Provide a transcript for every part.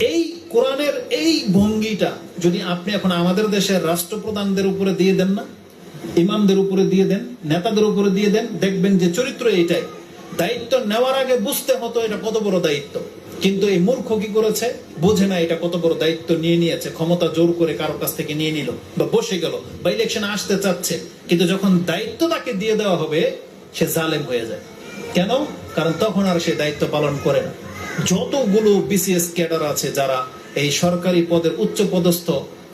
এই কোরআনের এই ভঙ্গিটা যদি আপনি এখন আমাদের দেশের রাষ্ট্রপ্রধানদের উপরে দিয়ে দেন না, ইমামদের উপরে দিয়ে দেন, নেতাদের উপরে দিয়ে দেন, দেখবেন যে চরিত্র এইটাই। দায়িত্ব নেওয়ার আগে বুঝতে হতো এটা কত বড় দায়িত্ব। কিন্তু এই মূর্খ কি করেছে? বোঝে না এটা কত বড় দায়িত্ব নিয়ে নিয়েছে, ক্ষমতা জোর করে কারও কাছ থেকে নিয়ে নিল বা বসে গেল বা ইলেকশন আসতে চাচ্ছে। কিন্তু যখন দায়িত্ব তাকে দিয়ে দেওয়া হবে, সে জালেম হয়ে যায়। কেন? কারণ তখন আর সে দায়িত্ব পালন করে না। যতগুলো বিসিএস ক্যাডার আছে যারা এই সরকারি পদের উচ্চ পদস্থ,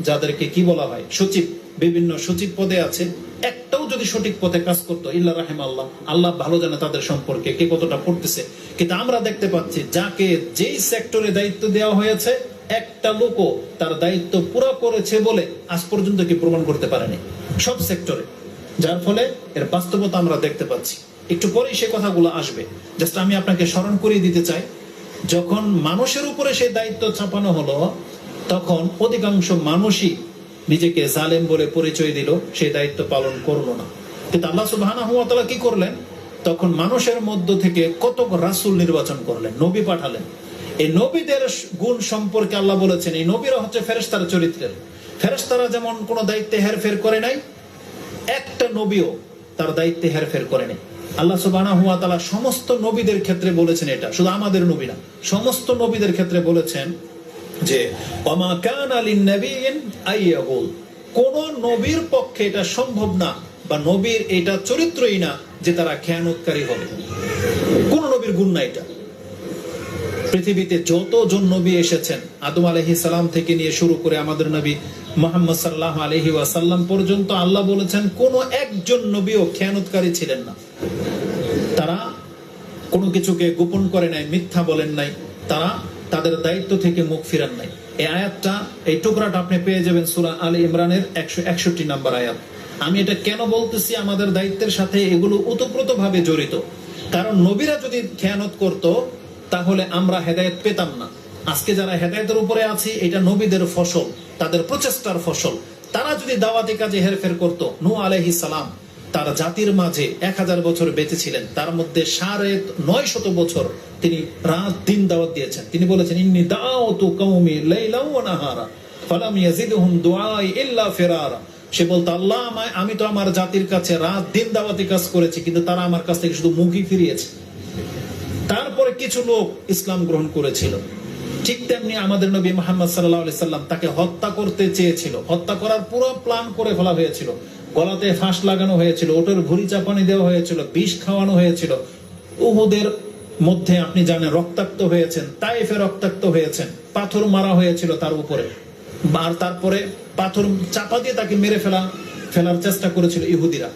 যাদেরকে কি বলা হয়, সচিব, বিভিন্ন সচিব পদে আছে, একটাও যদি সঠিক পথে কাজ করতো, ইল্লা রাহেম আল্লাহ আল্লাহ ভালো জানে তাদের সম্পর্কে কে কতটা পড়তেছে। কিন্তু আমরা দেখতে পাচ্ছি, যাকে যেই সেক্টরে দায়িত্ব দেওয়া হয়েছে, একটা লোকও তার দায়িত্ব পুরো করেছে বলে আজ পর্যন্ত কি প্রমাণ করতে পারেনি, সব সেক্টরে যার ফলে এর বাস্তবতা আমরা দেখতে পাচ্ছি। একটু পরেই সে কথাগুলো আসবে। জাস্ট আমি আপনাকে স্মরণ করিয়ে দিতে চাই যখন মানুষের উপরে সেই দায়িত্ব চাপানো হলো, তখন অধিকাংশ মানুষই নিজেকে জালেম বলে পরিচয় দিল, সেই দায়িত্ব পালন করল না। কিন্তু আল্লাহ তাআলা কি করলেন? তখন মানুষের মধ্য থেকে কত রাসূল নির্বাচন করলেন, নবী পাঠালেন। এই নবীদের গুণ সম্পর্কে আল্লাহ বলেছেন, এই নবীরা হচ্ছে ফেরেশতার চরিত্রের। ফেরেশতারা যেমন কোনো দায়িত্বে হেরফের করে নাই, একটা নবীও তার দায়িত্বে হেরফের করেনি আল্লাহ সুবহানাহু ওয়া তাআলা সমস্ত নবীদের ক্ষেত্রে বলেছেন এটা, শুধু আমাদের নবী না, সমস্ত নবীদের ক্ষেত্রে বলেছেন যে ওমা কানা লিন-নাবিয়্যিন আইয়াগুল কোন নবীর পক্ষে এটা সম্ভব না, বা নবীর এটা চরিত্রই না যে তারা খেয়ানতকারী হবে। কোন নবীর গুণ না এটা। পৃথিবীতে যতজন নবী এসেছেন, আদম আলহি সালাম থেকে নিয়ে শুরু করে আমাদের নবী মোহাম্মদ সাল্লাহ আলহি ওয়াসাল্লাম পর্যন্ত আল্লাহ বলেছেন, কোন একজন নবীও খেয়ানতকারী ছিলেন না। তারা কোনো কিছুকে গোপন করে নাই, মিথ্যা বলেন নাই। তারা তাদের দায়িত্ব থেকে মুখ ফিরান নাই। এই আয়াতটা, এই টুকরাটা আপনি পেয়ে যাবেন সুরা আলী ইমরানের একশো একষট্টি নাম্বার আয়াত। আমি এটা কেন বলতেছি? আমাদের দায়িত্বের সাথে এগুলো ওতপ্রোত ভাবে জড়িত। কারণ নবীরা যদি খেয়ানত করত, তাহলে আমরা হেদায়েত পেতাম না। আজকে যারা হেদায়েতের উপরে আছি, এটা নবীদের ফসল, তাদের প্রচেষ্টার ফসল। তারা যদি দাওয়াতি কাজে হেরফের করতো নু আলাইহিস সালাম তার জাতির মাঝে এক হাজার বছর বেঁচে ছিলেন তার মধ্যে সাড়ে নয় শত বছর তিনি রাত দিন দাওয়াত দিয়েছেন। তিনি বলেছেন, ইন্নি লাইলা ওয়া নাহারা, ফালাম ইয়াজিদহুম দুআই ইল্লা ফিরারা। সে বলতো, আল্লাহ আমায়, আমি তো আমার জাতির কাছে রাত দিন দাওয়াতি কাজ করেছি, কিন্তু তারা আমার কাছ থেকে শুধু মুখই ফিরিয়েছে। তারপরে কিছু লোক ইসলাম গ্রহণ করেছিল। ঠিক তেমনি আমাদের নবী মোহাম্মদ সাল্লাহ সাল্লাম তাকে হত্যা করতে চেয়েছিল। হত্যা করার পুরো প্ল্যান করে ফেলা হয়েছিল। গলাতে ফাঁস লাগানো হয়েছিল, ওটের ভুড়ি চাপানি দেওয়া হয়েছিল, বিষ খাওয়ানো হয়েছিল। উহুদের মধ্যে আপনি জানেন রক্তাক্ত হয়েছেন তাইফে রক্তাক্ত হয়েছেন, পাথর মারা হয়েছিল তার উপরে। আর তারপরে পাথর চাপা দিয়ে তাকে মেরে ফেলা, ফেলার চেষ্টা করেছিল ইহুদিরা।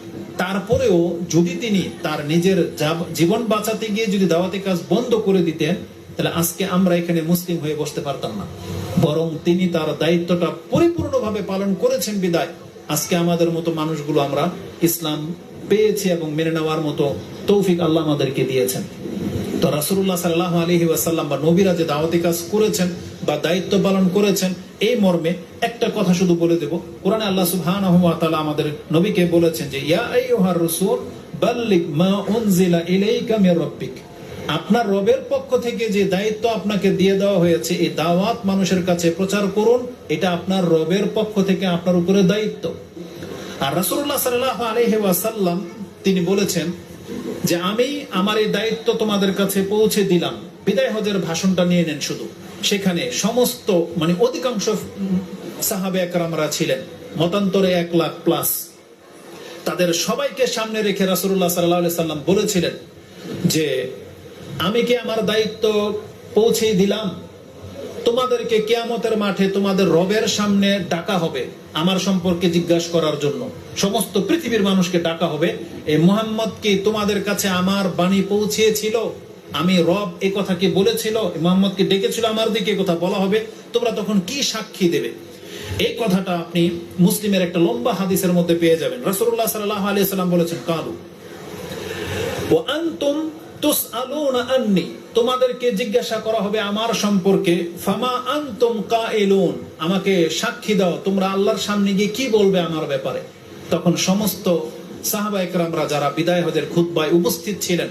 তারপরেও যদি তিনি তার নিজের জীবন বাঁচাতে গিয়ে যদি দাওয়াতি কাজ বন্ধ করে দিতেন, তাহলে আজকে আমরা এখানে মুসলিম হয়ে বসতে পারতাম না। বরং তিনি তার দায়িত্বটা পরিপূর্ণভাবে পালন করেছেন বিদায়। আজকে আমাদের মতো মানুষগুলো আমরা ইসলাম পেয়েছি এবং মেনে নেওয়ার মতো তৌফিক আল্লাহ আমাদেরকে দিয়েছেন। তো রাসুল্লাহ সাল্লাহ আলহি ওয়াসাল্লাম বা নবীরা যে দাওয়াতি কাজ করেছেন বা দায়িত্ব পালন করেছেন, এই মর্মে একটা কথা শুধু বলে দেব। কোরআনে আল্লাহ ওয়া আমাদের নবীকে বলেছেন যে, ইয়া রাসূল, বাল্লিগ মা উনজিলা ইলাইকা মির রাব্বিক। আপনার রবের পক্ষ থেকে যে দায়িত্ব আপনাকে দিয়ে দেওয়া হয়েছে, এই দাওয়াত মানুষের কাছে প্রচার করুন, এটা আপনার রবের পক্ষ থেকে আপনার উপরে দায়িত্ব। আর রাসূলুল্লাহ সাল্লাল্লাহু আলাইহি ওয়াসাল্লাম তিনি বলেছেন যে, আমি আমার এই দায়িত্ব তোমাদের কাছে পৌঁছে দিলাম। বিদায় হজের ভাষণটা নিয়ে নেন শুধু। সেখানে সমস্ত মানে অধিকাংশ সাহাবে একরামরা ছিলেন, মতান্তরে এক লাখ প্লাস। তাদের সবাইকে সামনে রেখে রাসূলুল্লাহ সাল্লাহ সাল্লাম বলেছিলেন যে আমি কি আমার দায়িত্ব পৌঁছে দিলাম? তোমাদেরকে কেয়ামতের মাঠে তোমাদের রবের সামনে ডাকা হবে আমার সম্পর্কে জিজ্ঞাসা করার জন্য। সমস্ত পৃথিবীর মানুষকে ডাকা হবে। এই মোহাম্মদ কি তোমাদের কাছে আমার বাণী পৌঁছিয়েছিল আমি রব এই কথা কি বলেছিল? মোহাম্মদকে ডেকেছিল আমার দিকে? এ কথা বলা হবে। তোমরা তখন কি সাক্ষী দেবে? এই কথাটা আপনি মুসলিমের একটা লম্বা হাদিসের মধ্যে পেয়ে যাবেন। রাসূলুল্লাহ সাল্লাল্লাহু আলাইহি সাল্লাম বলেছেন, কালু। ও আনতুম তুসআলুনা আন্নি, তোমাদেরকে জিজ্ঞাসা করা হবে আমার সম্পর্কে, ফামা আনতুম কাইলুন, আমাকে সাক্ষী দাও, তোমরা আল্লাহর সামনে গিয়ে কি বলবে আমার ব্যাপারে? তখন সমস্ত সাহাবা একরামরা যারা বিদায় হজের খুতবায় উপস্থিত ছিলেন,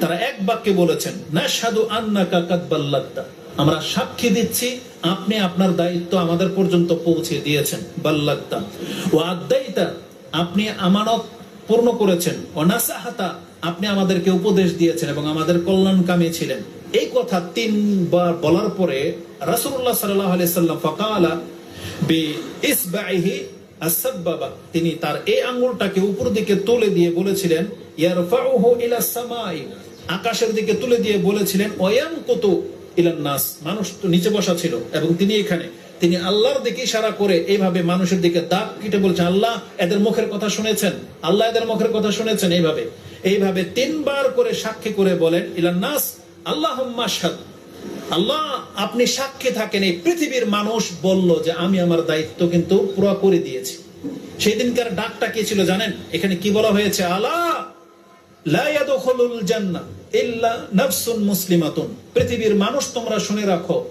তারা এক বাক্যে বলেছেন, নাশহাদু আন্নাকা কাদ বাল্লাগতা আমরা সাক্ষী দিচ্ছি, আপনি আপনার দায়িত্ব আমাদের পর্যন্ত পৌঁছে দিয়েছেন বাল্লাক্তা ও আদায়িতা আপনি আমানত পূর্ণ করেছেন। ও নাসাহাতা আপনি আমাদেরকে উপদেশ দিয়েছেন এবং আমাদের কল্যাণকামী ছিলেন। এই কথা তিনবার বলার পরে রাসূলুল্লাহ সাল্লাল্লাহু আলাইহি সাল্লাম ফাকালা বি ইসবাইহি আসাব্বাবা তিনি তার এই আঙ্গুলটাকে উপর দিকে তুলে দিয়ে বলেছিলেন, ইয়ারফাউহু ইলা সামাই। আকাশের দিকে তুলে দিয়ে বলেছিলেন ওয়ায়ানকুতু ইলান নাস। মানুষ তো নিচে বসা ছিল এবং তিনি এখানে। তিনি আল্লাহর দিকে ইশারা করে এইভাবে মানুষের দিকে দাগ কেটে বলছেন, আল্লাহ এদের মুখের কথা শুনেছেন। আল্লাহ এদের মুখের কথা শুনেছেন এইভাবে। এইভাবে তিনবার করে সাক্ষী করে বলেন, ইলান নাস, আল্লাহুম্মা আল্লাহ, আপনি সাক্ষী থাকেন, এই পৃথিবীর মানুষ বলল যে, আমি আমার দায়িত্ব কিন্তু পুরো করে দিয়েছি। সেই দিনকার ডাকটা কি ছিল জানেন? এখানে কি বলা হয়েছে? আল্লাহ পৃথিবীর মানুষ তোমরা শুনে রাখো,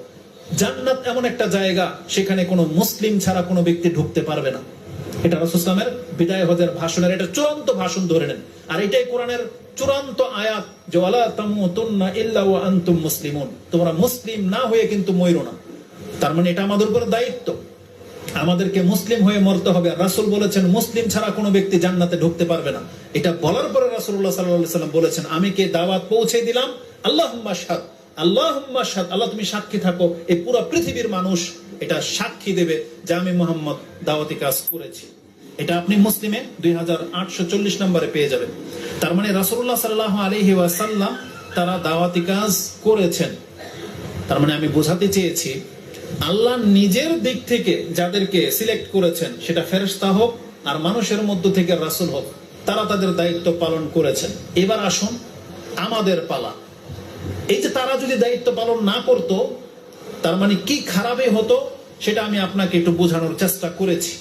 জান্নাত এমন একটা জায়গা, সেখানে কোনো মুসলিম ছাড়া কোনো ব্যক্তি ঢুকতে পারবে না। এটা রাসূলের বিদায় হজের ভাষণের এটা চূড়ান্ত ভাষণ ধরে নেন। আর এটাই কোরআনের চূড়ান্ত আয়াত যে ইল্লা ওয়া আনতুম মুসলিমুন। তোমরা মুসলিম না হয়ে কিন্তু মইরো না। তার মানে এটা আমাদের উপর দায়িত্ব। আমাদেরকে মুসলিম হয়ে মরতে হবে। রাসূল বলেছেন, মুসলিম ছাড়া কোনো ব্যক্তি জান্নাতে ঢুকতে পারবে না। এটা বলার পরে রাসূলুল্লাহ সাল্লাল্লাহু আলাইহি সাল্লাম বলেছেন, আমি কে দাওয়াত পৌঁছে দিলাম? আল্লাহুম্মা শাহাদ আল্লাহ, তুমি সাক্ষী থাকো। এই পুরো পৃথিবীর মানুষ এটা সাক্ষী দেবে যে, আমি মোহাম্মদ দাওয়াতি কাজ করেছি। এটা আপনি মুসলিমে দুই হাজার আটশো চল্লিশ নম্বরে পেয়ে যাবেন। তার মানে রাসূলুল্লাহ সাল্লাল্লাহু আলাইহি ওয়াসাল্লাম তারা দাওয়াতি কাজ করেছেন। তার মানে আমি বোঝাতে চেয়েছি, আল্লাহ নিজের দিক থেকে যাদেরকে সিলেক্ট করেছেন, সেটা ফেরেশতা হোক আর মানুষের মধ্য থেকে রাসূল হোক, তারা তাদের দায়িত্ব পালন করেছেন। এবার আসুন আমাদের পালা। এই যে তারা যদি দায়িত্ব পালন না করত, তার মানে কি খারাপে হতো, সেটা আমি আপনাকে একটু বোঝানোর চেষ্টা করেছি।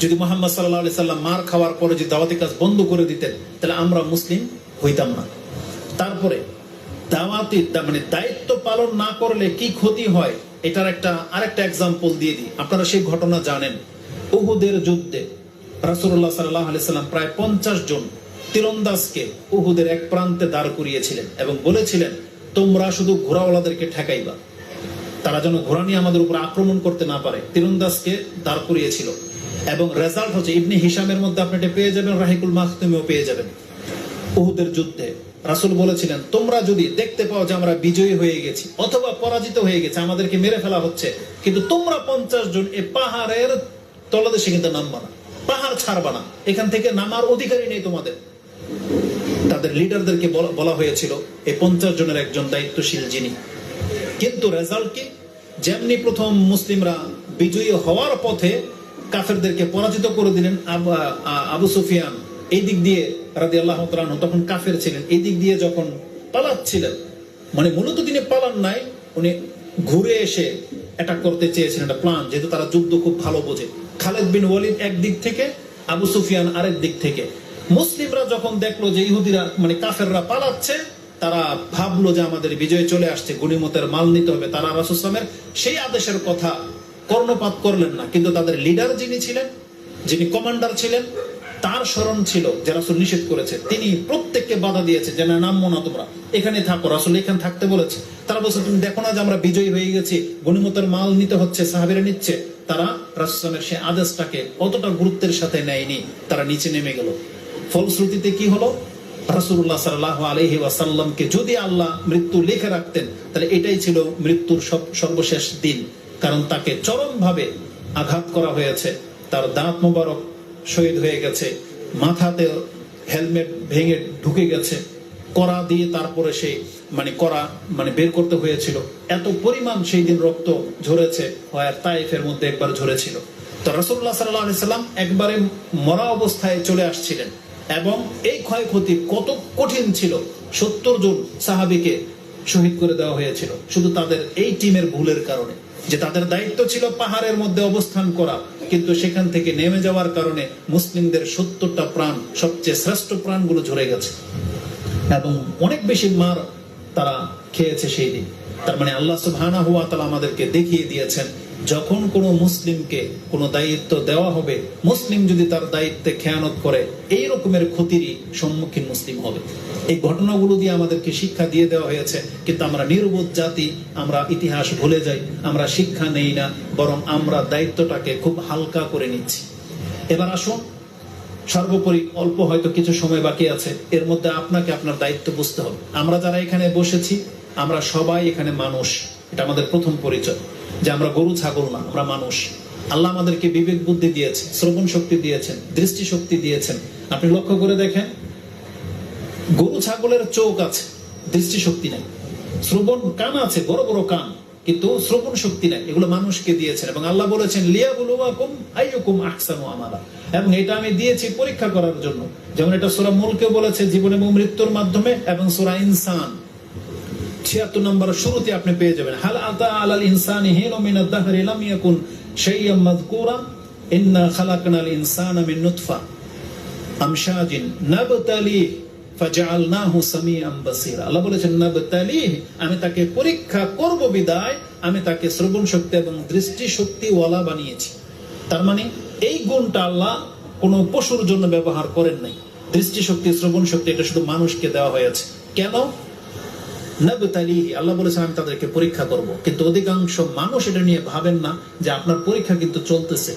যদি মোহাম্মদ সাল্লাহ সাল্লাম মার খাওয়ার পরে যদি দাওয়াতি কাজ বন্ধ করে দিতেন, তাহলে আমরা মুসলিম হইতাম না। তারপরে দাওয়াতি মানে দায়িত্ব পালন না করলে কি ক্ষতি হয়, এটার একটা আরেকটা এক্সাম্পল দিয়ে দিই। আপনারা সেই ঘটনা জানেন। উহুদের যুদ্ধে রাসূলুল্লাহ সাল্লাহ সাল্লাম প্রায় পঞ্চাশ জন তীরন্দাজকে উহুদের এক প্রান্তে দাঁড় করিয়েছিলেন এবং বলেছিলেন, তোমরা শুধু ঘোড়াওয়ালাদেরকে ঠেকাইবা। তারা যেন ঘোড়া নিয়ে আমাদের উপর আক্রমণ করতে না পারে। তীরন্দাজকে দাঁড় করিয়েছিল। এবং রেজাল্ট হচ্ছে ইবনে হিসামের মধ্যে আপনি এটা পেয়ে যাবেন, রাহিকুল মাহতুমিও পেয়ে যাবেন। উহুদের যুদ্ধে রাসূল বলেছিলেন, তোমরা যদি দেখতে পাও যে আমরা বিজয়ী হয়ে গেছি অথবা পরাজিত হয়ে গেছে, আমাদেরকে মেরে ফেলা হচ্ছে, কিন্তু তোমরা পঞ্চাশ জন এ পাহাড়ের তলদেশে কিন্তু নামবা না, পাহাড় ছাড়বা না, এখান থেকে নামার অধিকারই নেই তোমাদের। তাদের লিডারদেরকে বলা- হয়েছিল এই পঞ্চাশ জনের একজন দায়িত্বশীল যিনি। কিন্তু রেজাল্ট কি? যেমনি প্রথম মুসলিমরা বিজয়ী হওয়ার পথে কাফেরদেরকে পরাজিত করে দিলেন আবু সুফিয়ান। এই দিক দিয়ে রাদি আল্লাহ তখন কাফের ছিলেন। এই দিক দিয়ে যখন পালাচ্ছিলেন মানে মূলত তিনি পালান নাই, উনি ঘুরে এসে অ্যাটাক করতে চেয়েছিলেন একটা প্ল্যান যেহেতু তারা যুদ্ধ খুব ভালো বোঝে। খালেদ বিন ওয়ালিদ এক দিক থেকে, আবু সুফিয়ান আরেক দিক থেকে। মুসলিমরা যখন দেখল যে ইহুদিরা মানে কাফেররা পালাচ্ছে, তারা ভাবলো যে আমাদের বিজয় চলে আসছে গণিমতের মাল নিতে হবে। তারা রাসুসলামের সেই আদেশের কথা কর্ণপাত করলেন না, কিন্তু তাদের লিডার যিনি ছিলেন, যিনি কমান্ডার ছিলেন, তার স্মরণ ছিল যে রাসুল নিষেধ করেছে। তিনি প্রত্যেককে বাধা দিয়েছে যে, না, নামবো না তোমরা, এখানে থাকো। রাসুল এখানে থাকতে বলেছে। তারা বলছে, তুমি দেখো না যে আমরা বিজয়ী হয়ে গেছি, গণিমতের মাল নিতে হচ্ছে, সাহাবিরা নিচ্ছে? তারা রাসুলের সেই আদেশটাকে অতটা গুরুত্বের সাথে নেয়নি, তারা নিচে নেমে গেল। ফলশ্রুতিতে কি হলো? রাসূলুল্লাহ সাল্লাল্লাহু আলাইহি ওয়াসাল্লামকে যদি আল্লাহ মৃত্যু লিখে রাখতেন, তাহলে এটাই ছিল মৃত্যুর সর্বশেষ দিন। কারণ তাকে চরমভাবে আঘাত করা হয়েছে। তার দাঁত মোবারক শহীদ হয়ে গেছে। মাথাতে হেলমেট ভেঙে ঢুকে গেছে। করা দিয়ে তারপরে সেই মানে করা মানে বের করতে হয়েছিল। এত পরিমাণ সেই দিন রক্ত ঝরেছে, হয় তাইফের মধ্যে একবার ঝরেছিল। তো রসুল্লাহ সাল্লাহ সাল্লাম একবারে মরা অবস্থায় চলে আসছিলেন এবং এই ক্ষয়ক্ষতি কত কঠিন ছিল, সত্তর জন সাহাবিকে শহীদ করে দেওয়া হয়েছিল। শুধু তাদের এই টিমের ভুলের কারণে। যে তাদের দায়িত্ব ছিল পাহাড়ের মধ্যে অবস্থান করা, কিন্তু সেখান থেকে নেমে যাওয়ার কারণে মুসলিমদের সত্তরটা প্রাণ, সবচেয়ে শ্রেষ্ঠ প্রাণগুলো ঝরে গেছে। এবং অনেক বেশি মার তারা খেয়েছে সেই দিন। তার মানে আল্লাহ সুবহানাহু ওয়া তাআলা আমাদেরকে দেখিয়ে দিয়েছেন যখন কোনো মুসলিমকে কোনো দায়িত্ব দেওয়া হবে, মুসলিম যদি তার দায়িত্বে খেয়ানত করে, এই রকমের ক্ষতিরই সম্মুখীন মুসলিম হবে। এই ঘটনাগুলো দিয়ে আমাদেরকে শিক্ষা দিয়ে দেওয়া হয়েছে, কিন্তু আমরা নির্বোধ জাতি, আমরা ইতিহাস ভুলে যাই, আমরা শিক্ষা নেই না, বরং আমরা দায়িত্বটাকে খুব হালকা করে নিচ্ছি। এবার আসুন, সর্বোপরি অল্প হয়তো কিছু সময় বাকি আছে, এর মধ্যে আপনাকে আপনার দায়িত্ব বুঝতে হবে। আমরা যারা এখানে বসেছি, আমরা সবাই এখানে মানুষ। এটা আমাদের প্রথম পরিচয় যে আমরা গরু, ছাগল না, আমরা মানুষ। আল্লাহ আমাদেরকে বিবেক, বুদ্ধি দিয়েছে শ্রবণ শক্তি দিয়েছেন, দৃষ্টি শক্তি দিয়েছেন। আপনি লক্ষ্য করে দেখেন, গরু, ছাগলের চোখ আছে, দৃষ্টি শক্তি নাই। শ্রবণ কান আছে, বড় বড় কান, কিন্তু শ্রবণ শক্তি নাই, এগুলো মানুষকে দিয়েছেন। এবং আল্লাহ বলেছেন লিয়া বুলুয়াকুম আইয়ুকুম আহসানু আমালা। এবং এটা আমি দিয়েছি পরীক্ষা করার জন্য। যেমন এটা সূরা মুলকে বলেছে, জীবন এবং মৃত্যুর মাধ্যমে, এবং সূরা ইনসান। ছিয়াত্তর নম্বর শুরুতে আপনি পেয়ে যাবেন। হাল আতা আলাল ইনসানি হিনু মিন আদ-দাহরি লাম ইয়াকুন শাইয়াম মাযকুরা, ইন্না খালাকনাল ইনসানা মিন নুতফা আমশাজিন। নাবতালি ফাজআলনাহু সামিআন বাসীরা। আল্লাহ বলেছেন, নাবতালি, আমি তাকে পরীক্ষা করব বিদায়, আমি তাকে শ্রবণ শক্তি এবং দৃষ্টি শক্তি ওয়ালা বানিয়েছি। তার মানে এই গুণটা আল্লাহ কোনো পশুর জন্য ব্যবহার করেন নাই। দৃষ্টি শক্তি, শ্রবণ শক্তি, এটা শুধু মানুষকে দেওয়া হয়েছে কেন? আল্লাহ বলেছেন তাদেরকে পরীক্ষা করব। কিন্তু অধিকাংশ মানুষ এটা নিয়ে ভাবেন না যে আপনার পরীক্ষা কিন্তু চলতেছে।